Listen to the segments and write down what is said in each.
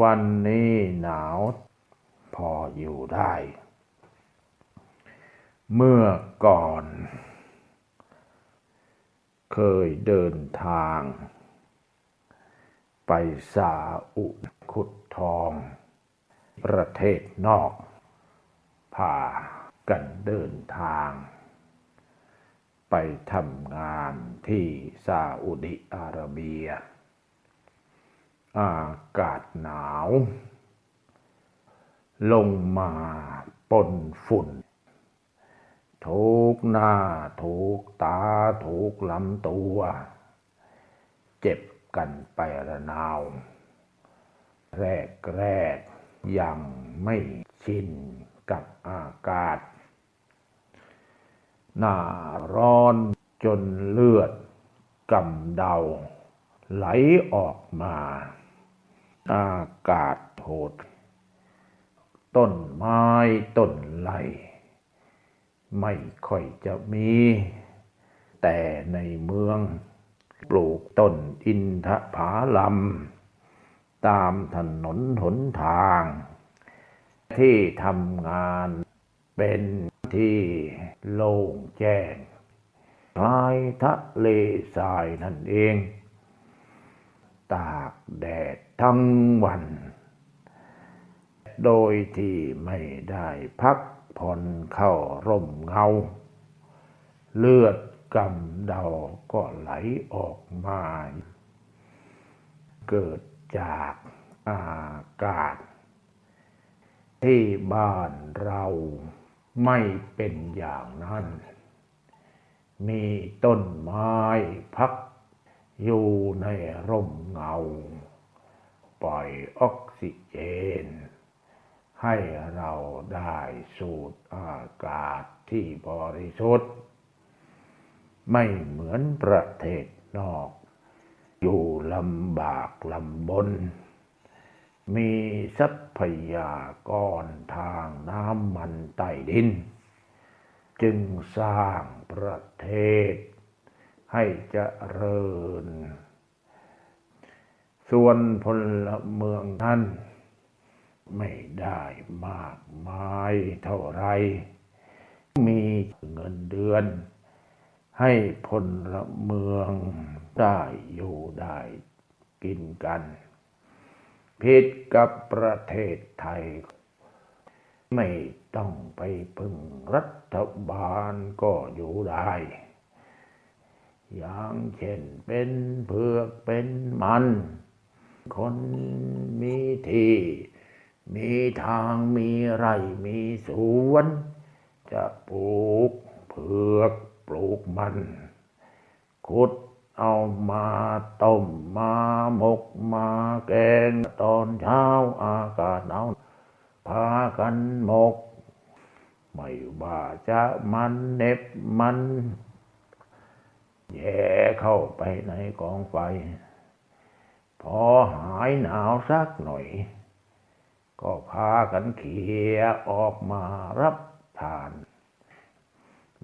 วันนี้หนาวพออยู่ได้ เมื่อก่อน เคยเดินทาง ไปซาอุขุดทอง ประเทศนอกพากันเดินทาง ไปทำงานที่ซาอุดิอาระเบีย อากาศหนาว ลงมาปนฝุ่น ทุกหน้าทุกตาทุกลำตัว เจ็บกันไประนาว แรกแรกยังไม่ชินกับอากาศ หน้าร้อนจนเลือดกำเดา ไหลออกมา อากาศโหด ต้นไม้ต้นไหลไม่ค่อยจะมี แต่ในเมือง ปลูกต้นอินทผาลัมตามถนนหนทาง ที่ทำงานเป็นที่โล่งแจ้งคล้ายทะเลทรายนั่นเอง ตากแดด ทั้งวัน โดยที่ไม่ได้พักผ่อนเข้าร่มเงา เลือดกำเดาก็ไหลออกมา เกิดจากอากาศ ที่บ้านเราไม่เป็นอย่างนั้น มีต้นไม้พักอยู่ในร่มเงา ปล่อยออกซิเจน ให้เราได้สูดอากาศที่บริสุทธิ์ ไม่เหมือนประเทศนอก อยู่ลำบากลำบน มีทรัพยากรทางน้ำมันใต้ดิน จึงสร้างประเทศให้เจริญ ส่วนพลเมืองนั้นไม่ได้มากมายเท่าไร มีเงินเดือน ให้พลเมืองได้อยู่ได้กินกัน ผิดกับประเทศไทย ไม่ต้องไปพึ่งรัฐบาลก็อยู่ได้อย่างเช่นเป็นเผือกเป็นมัน คนมีที่มีทางมีไร่มีสวน จะปลูกเผือกปลูกมัน ขุดเอามาต้มมาหมกมาแกงตอนเช้าอากาศหนาวพากันหมก ไม่ว่าจะมันเน็บมัน แย่เข้าไปในกองไฟ พอหายหนาวสักหน่อย ก็พากันเขี่ยออกมารับทาน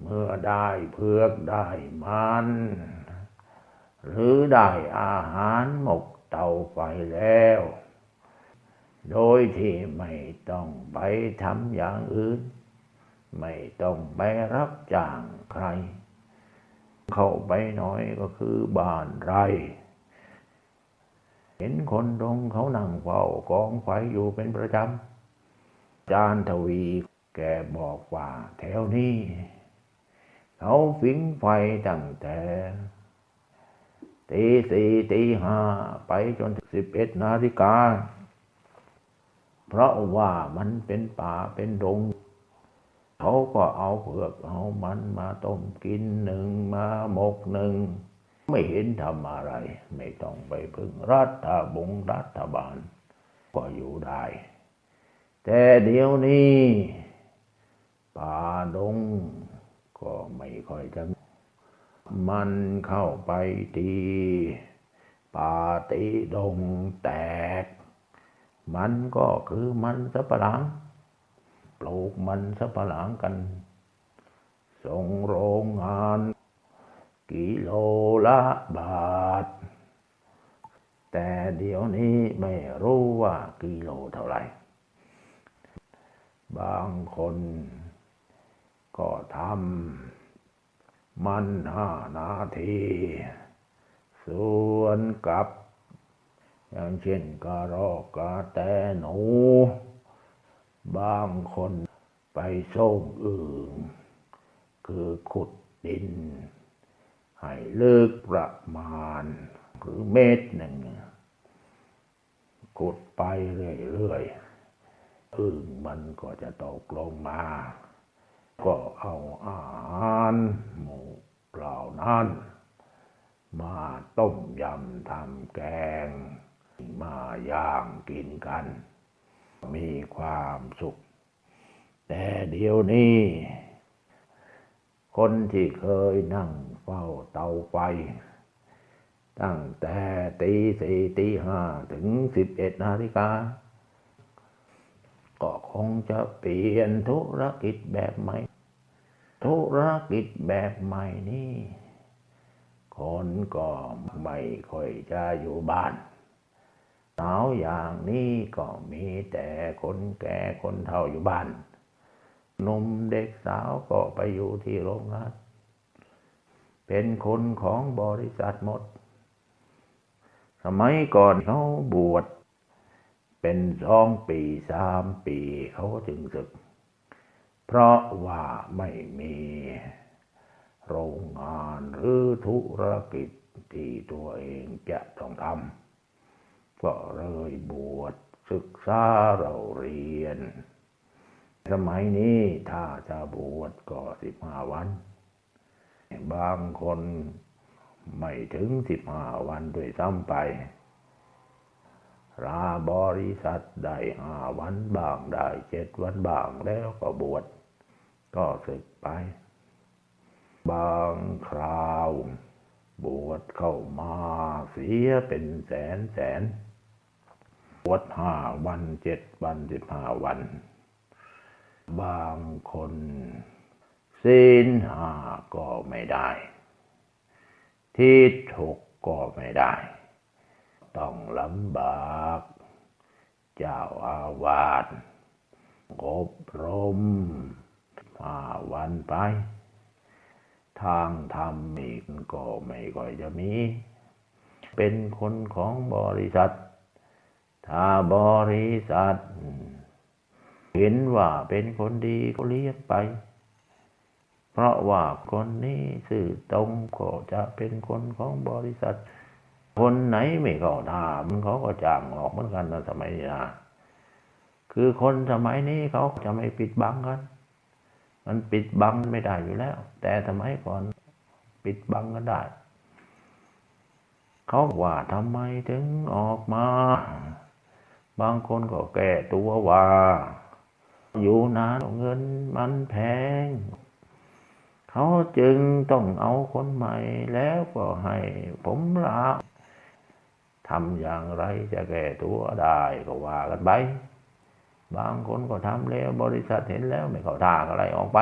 เมื่อได้เพือกได้มัน หรือได้อาหารหมกเตาไฟแล้ว โดยที่ไม่ต้องไปทำอย่างอื่น ไม่ต้องไปรับจ้างใคร เข้าไปน่อยก็คือบ้านไร เห็นคนตรงเขานั่งเฝ้ากองไฟอยู่เป็นประจำ จานทวีแกบอกว่าแถวนี้ เขาฟิงไฟตั้งแต่ตีสี่ตีห้าไปจนสิบเอ็ดนาฬิกา เพราะว่ามันเป็นป่าเป็นดง เขาก็เอาเผือกเอามันมาต้มกินหนึ่งมาหมกหนึ่ง ไม่เห็นทำอะไร ไม่ต้องไปพึ่งรัฐบงรัฐบาล ก็อยู่ได้ แต่เดี๋ยวนี้ป่าดงก็ไม่ค่อยจะมันเข้าไปตีป่าตีดงแตก มันก็คือมันสับปะหลัง ปลูกมันสับปะหลังกัน ส่งโรงงา ละบาท แต่เดี๋ยวนี้ไม่รู้ว่ากิโลเท่าไหร่ บางคนก็ทำมันห้านาที ส่วนกับ อย่างเช่นกระรอกกระแตหนู บางคนไปส่งอื่น คือขุดดิน ให้เลึกประมาณ หรือเมตรหนึ่งขุดไปเรื่อยๆอึ่งมันก็จะตกลงมา ก็เอาอาหารหมูเหล่านั้น มาต้มยำทำแกง มาย่างกินกัน มีความสุข แต่เดี๋ยวนี้ คนที่เคยนั่งเฝ้าเตาไฟ ตั้งแต่ตีสี่ตีห้าถึงสิบเอ็ดนาฬิกา ก็คงจะเปลี่ยนธุรกิจแบบใหม่ ธุรกิจแบบใหม่นี่คนก็ไม่ค่อยจะอยู่บ้านหนาวอย่างนี้ก็มีแต่คนแก่คนเฒ่าอยู่บ้าน นุ่มเด็กสาวก็ไปอยู่ที่โรงงาน เป็นคนของบริษัทหมด สมัยก่อนเขาบวช เป็นสองปีสามปีเขาจึงศึก เพราะว่าไม่มีโรงงานหรือธุรกิจที่ตัวเองจะต้องทำก็เลยบวชศึกษาเราเรียน สมัยนี้ถ้าจะบวชก็สิบห้าวัน บางคนไม่ถึงสิบห้าวันด้วยซ้ำไปลาบริษัทได้ห้าวันบ้างได้เจ็ดวันบ้างแล้วก็บวชก็ศึกไป บางคราว บวชเข้ามาเสียเป็นแสนแสน บวชห้าวันเจ็ดวันสิบห้าวัน บางคนศีลห้าก็ไม่ได้ ที่ถกก็ไม่ได้ ต้องลำบาก เจ้าอาวาสอบรมห้าวันไป ทางธรรมอีกก็ไม่ค่อยจะมี เป็นคนของบริษัท ถ้าบริษัท เห็นว่าเป็นคนดีก็เลี้ยงไป เพราะว่าคนนี้สื่อตรงก็จะเป็นคนของบริษัท คนไหนไม่เข้าท่ามันเขาก็จ้างออกเหมือนกันนะสมัยนี้นะคือคนสมัยนี้เขาจะไม่ปิดบังกัน มันปิดบังไม่ได้อยู่แล้ว แต่สมัยก่อนปิดบังกันได้ เขาว่าทำไมถึงออกมา บางคนก็แก้ตัวว่า อยู่นานเงินมันแพง เขาจึงต้องเอาคนใหม่แล้วก็ให้ผมลาทำอย่างไรจะแก้ตัวได้ก็ว่ากันไป บางคนก็ทำแล้วบริษัทเห็นแล้วไม่เข้าท่าอะไรออกไป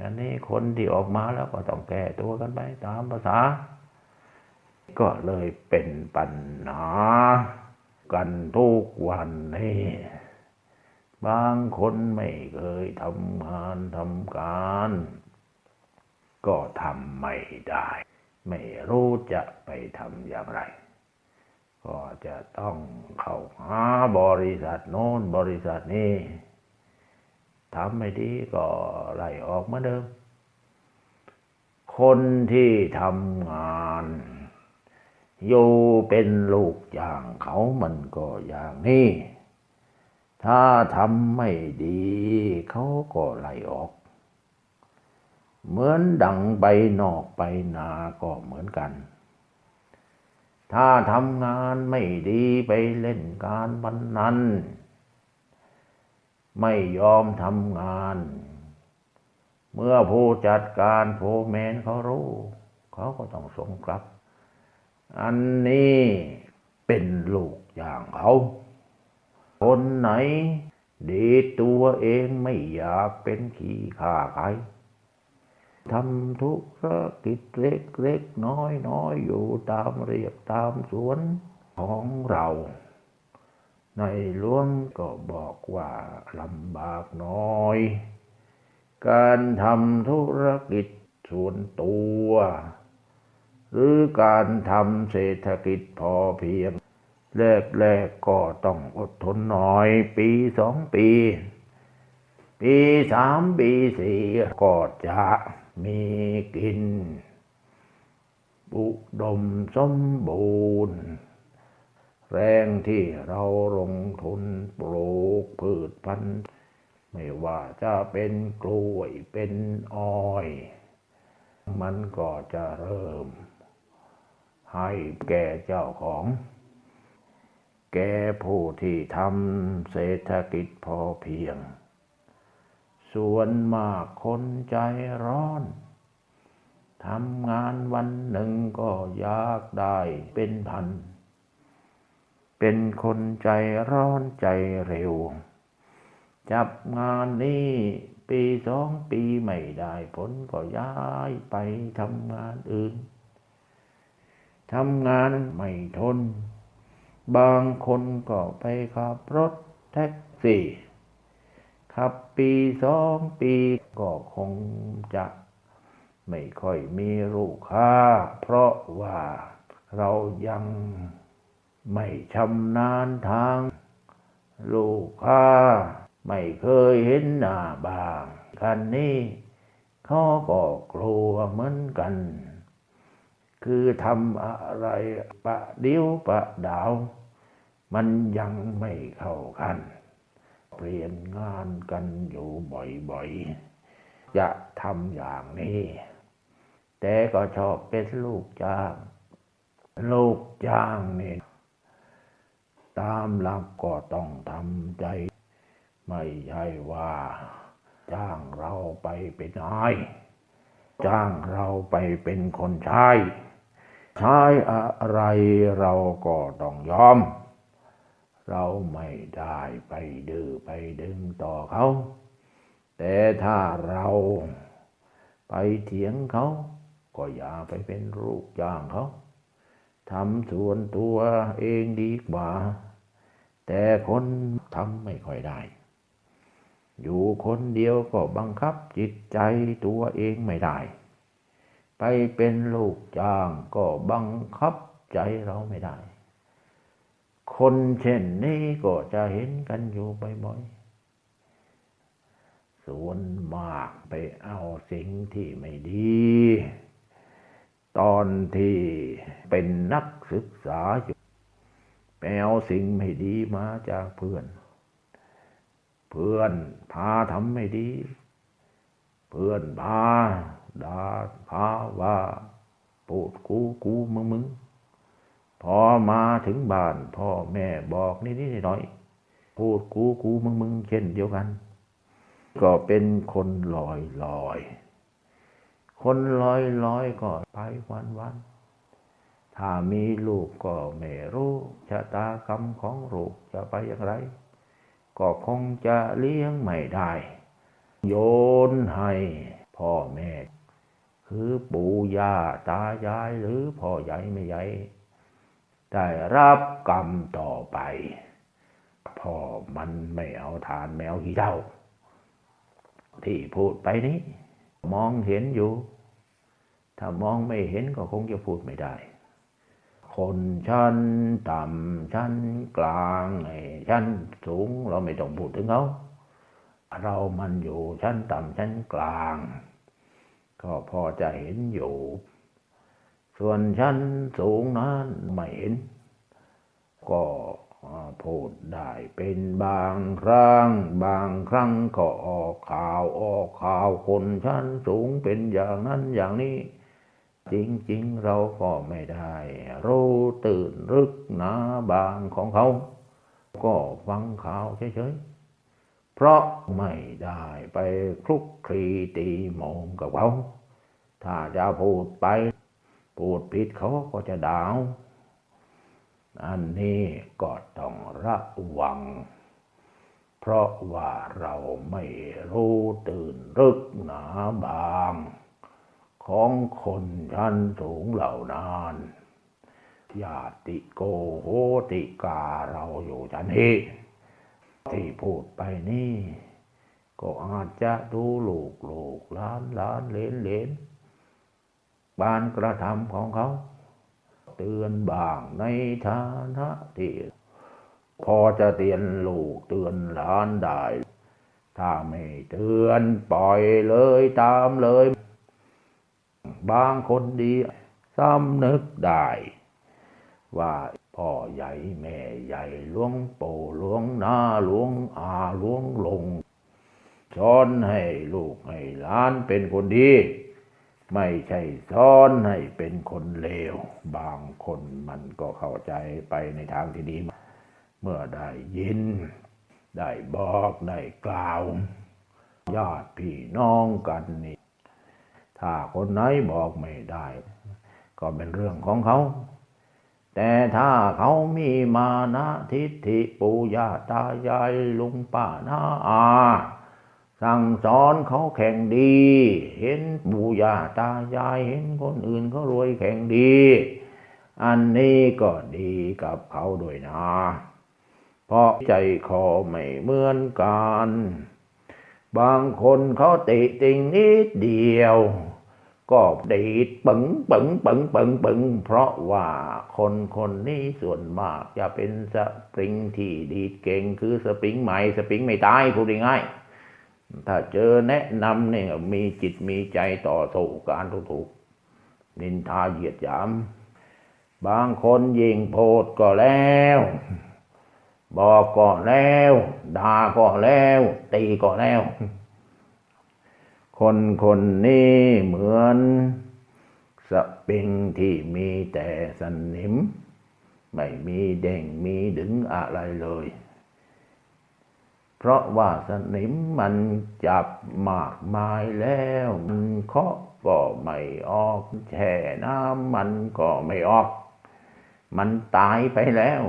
อันนี้คนที่ออกมาแล้วก็ต้องแก้ตัวกันไปตามภาษา ก็เลยเป็นปัญหากันทุกวันนี้ บางคนไม่เคยทำงานทำการ ก็ทำไม่ได้ ไม่รู้จะไปทำอย่างไร ก็จะต้องเข้าหาบริษัทโน้นบริษัทนี้ทำไม่ดีก็ไล่ออกเหมือนเดิม คนที่ทำงานอยู่เป็นลูกอย่างเขามันก็อย่างนี้ ถ้าทำไม่ดี เขาก็ไล่ออก เหมือนดังไปนอกไปนาก็เหมือนกัน ถ้าทำงานไม่ดีไปเล่นการบันนันไม่ยอมทำงาน เมื่อผู้จัดการโฟร์แมนเขารู้ เขาก็ต้องส่งกลับ อันนี้เป็นลูกอย่างเขา คนไหน ดีตัวเองไม่อยากเป็นขี้ข้าใครทำธุรกิจเล็กๆน้อยๆอยู่ตามเรียบตามสวนของเรา ในหลวงก็บอกว่าลำบากน้อย การทำธุรกิจส่วนตัว หรือการทำเศรษฐกิจพอเพียง แรกๆก็ต้องอดทนหน่อย ปีสองปี ปีสามปีสี่ก็จะมีกิน บุดมสมบูรณ์ แรงที่เราลงทุนปลูกพืชพันธุ์ไม่ว่าจะเป็นกล้วยเป็นอ้อย มันก็จะเริ่ม ให้แก่เจ้าของ แก่ผู้ที่ทำเศรษฐกิจพอเพียง ส่วนมากคนใจร้อนทำงานวันหนึ่งก็อยากได้เป็นพัน เป็นคนใจร้อนใจเร็ว จับงานนี้ปีสองปีไม่ได้ผลก็ย้ายไปทำงานอื่น ทำงานไม่ทน บางคนก็ไปขับรถแท็กซี่ ขับปีสองปีก็คงจะไม่ค่อยมีลูกค้า เพราะว่าเรายังไม่ชำนาญทาง ลูกค้า ไม่เคยเห็นหน้าบาง คันนี้เขาก็กลัวเหมือนกัน คือทำอะไรปะเดียวปะดาว มันยังไม่เข้ากัน เปลี่ยนงานกันอยู่บ่อยๆ จะทำอย่างนี้ แต่ก็ชอบเป็นลูกจ้าง ลูกจ้างนี่ตามหลักก็ต้องทำใจ ไม่ใช่ว่า จ้างเราไปเป็นนายจ้างเราไปเป็นคนใช้ ใช้อะไรเราก็ต้องยอม เราไม่ได้ไปดื้อไปดึงต่อเขา แต่ถ้าเราไปเถียงเขา ก็อย่าไปเป็นลูกจ้างเขาทำส่วนตัวเองดีกว่า แต่คนทำไม่ค่อยได้ อยู่คนเดียวก็บังคับจิตใจตัวเองไม่ได้ ไปเป็นลูกจ้างก็บังคับใจเราไม่ได้ คนเช่นนี้ก็จะเห็นกันอยู่บ่อยๆส่วนมากไปเอาสิ่งที่ไม่ดี ตอนที่เป็นนักศึกษาอยู่ไปเอาสิ่งไม่ดีมาจากเพื่อน เพื่อนพาทำไม่ดี เพื่อนพาดาพาว่าปูดกูกูมึงมึงพอมาถึงบ้านพ่อแม่บอกนิดนิดหน่อยพูดกูกูมึงมึงเช่นเดียวกัน ก็เป็นคนลอยลอยคนลอยลอยก็ไปวันวันถ้ามีลูกก็ไม่รู้ชะตากรรมของลูกจะไปอย่างไร ก็คงจะเลี้ยงไม่ได้ โยนให้พ่อแม่ คือปู่ย่าตายายหรือพ่อใหญ่ไม่ใหญ่ได้รับกรรมต่อไป พ่อมันไม่เอาทานแมวขี้เท่า ที่พูดไปนี้ มองเห็นอยู่ ถ้ามองไม่เห็นก็คงจะพูดไม่ได้ คนชั้นต่ำชั้นกลางชั้นสูงเราไม่ต้องพูดถึงเขา เรามันอยู่ชั้นต่ำชั้นกลาง ก็พอจะเห็นอยู่ ส่วนชั้นสูงนั้นไม่เห็น ก็พูดได้เป็นบางครั้ง บางครั้งก็ออกข่าวออกข่าวคนชั้นสูงเป็นอย่างนั้นอย่างนี้ จริงๆเราก็ไม่ได้รู้ตื่นรึกหนาบางของเขา ก็ฟังข่าวเฉยๆ เพราะไม่ได้ไปคลุกคลีตีโมงกับเขา ถ้าจะพูดไป พูดผิดเขาก็จะด่าอันนี้ก็ต้องระวัง เพราะว่าเราไม่รู้ตื่นรึกหนาบาง ของคนชั้นสูงเหล่านั้นญาติโกโหติกาเราอยู่จันนี้ ที่พูดไปนี่ ก็อาจจะดูลูกลูกล้านล้านเลนเลนบานกระทำของเขา เตือนบางในฐานะที่พอจะเตือนลูกเตือนหลานได้ ถ้าไม่เตือนปล่อยเลยตามเลย บางคนดีสำนึกได้ว่า พ่อใหญ่แม่ใหญ่หลวงปู่หลวงนาหลวงอาหลวงลงสอนให้ลูกให้หลานเป็นคนดี ไม่ใช่สอนให้เป็นคนเลว บางคนมันก็เข้าใจไปในทางที่ดี เมื่อได้ยิน ได้บอกได้กล่าวญาติพี่น้องกันนี่ถ้าคนไหนบอกไม่ได้ ก็เป็นเรื่องของเขา แต่ถ้าเขามีมานะทิฏฐิปูยาตายายลุงป้าน้าอา สั่งสอนเขาแข่งดี เห็นปูยาตายายเห็นคนอื่นเขารวยแข่งดี อันนี้ก็ดีกับเขาด้วยนะ เพราะใจคอไม่เหมือนกัน บางคนเขาติติงนิดเดียว ก็ดีดปึงปึงปึงปึงปึงเพราะว่าคนคนนี้ส่วนมากจะเป็นสปริงที่ดีดเก่งคือสปริงใหม่สปริงไม่ตายพูดง่ายถ้าเจอแนะนำเนี่ยมีจิตมีใจต่อสู้การถูกนินทาเหยียดหยาม บางคนยิงโพดก็แล้ว บอกก็แล้ว ด่าก็แล้ว ตีก็แล้ว คนคนนี้เหมือนสปริงที่มีแต่สนิม ไม่มีเด้งมีดึงอะไรเลย เพราะว่าสนิมมันจับมากมายแล้ว มันเคาะก็ไม่ออกแช่น้ำมันก็ไม่ออก มันตายไปแล้ว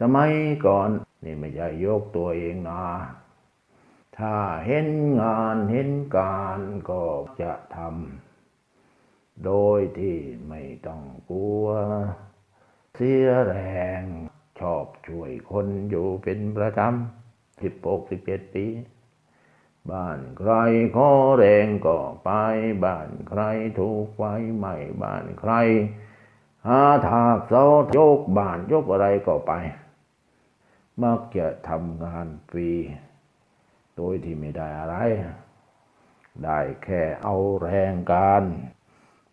สมัยก่อนนี่ไม่ใช่ยกตัวเองนะ ถ้าเห็นงานเห็นการก็จะทำ โดยที่ไม่ต้องกลัว เสียแรง ชอบช่วยคนอยู่เป็นประจำสิบหกสิบเจ็ดปี บ้านใครขอแรงก็ไป บ้านใครถูกไฟไหม้บ้านใคร หาถากเสายกบ้านยกอะไรก็ไป มักจะทำงานฟรี โดยที่ไม่ได้อะไร ได้แค่เอาแรงการ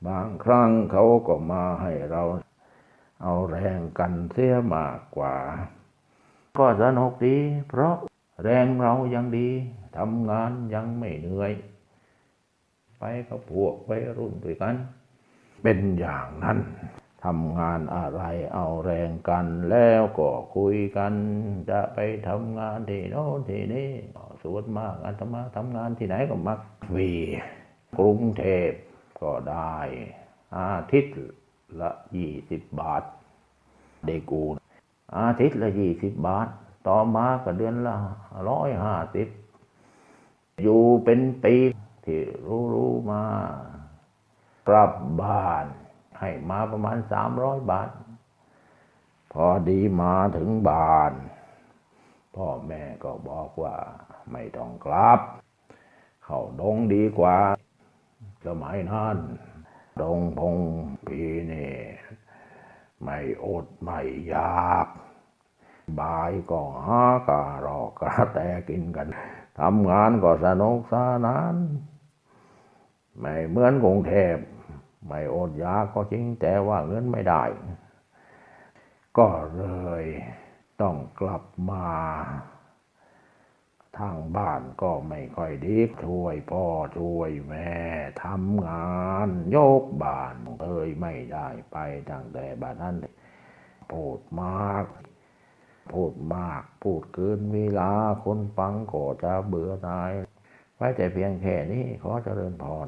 บางครั้งเขาก็มาให้เรา เอาแรงกันเสียมากกว่า ก็สนุกดี เพราะแรงเรายังดีทำงานยังไม่เหนื่อย ไปกับพวกไปรุ่นด้วยกัน เป็นอย่างนั้น ทำงานอะไรเอาแรงกันแล้วก็คุยกัน จะไปทำงานที่โน้นที่นี่ส่วนมากอาตมาทำงานที่ไหนก็มักฟรีกรุงเทพก็ได้ อาทิตย์ละยี่สิบบาทได้กูอาทิตย์ละยี่สิบบาท ต่อมาก็เดือนละร้อยห้าสิบอยู่เป็นปีที่รู้รู้ๆมา กลับบ้าน ให้มาประมาณสามร้อยบาท พอดีมาถึงบ้าน พ่อแม่ก็บอกว่าไม่ต้องกลับ เข้าดงดีกว่า สมัยนั้นดงพงพีนี่ไม่อดไม่อยากบายก็หาการอกกระแตกินกันทำงานก็สนุกสนาน ไม่เหมือนกรุงเทพ ไม่อดยาก็จริงแต่ว่าเงินไม่ได้ ก็เลยต้องกลับมา ทางบ้านก็ไม่ค่อยดีช่วยพ่อช่วยแม่ทำงานยกบ้านเอ้ยไม่ได้ไปตั้งแต่บ้านนั้นพูดมาก พูดมาก พูดเกินเวลาคนฟังก็จะเบื่อหน่าย ไว้แต่เพียงแค่นี้ขอเจริญพร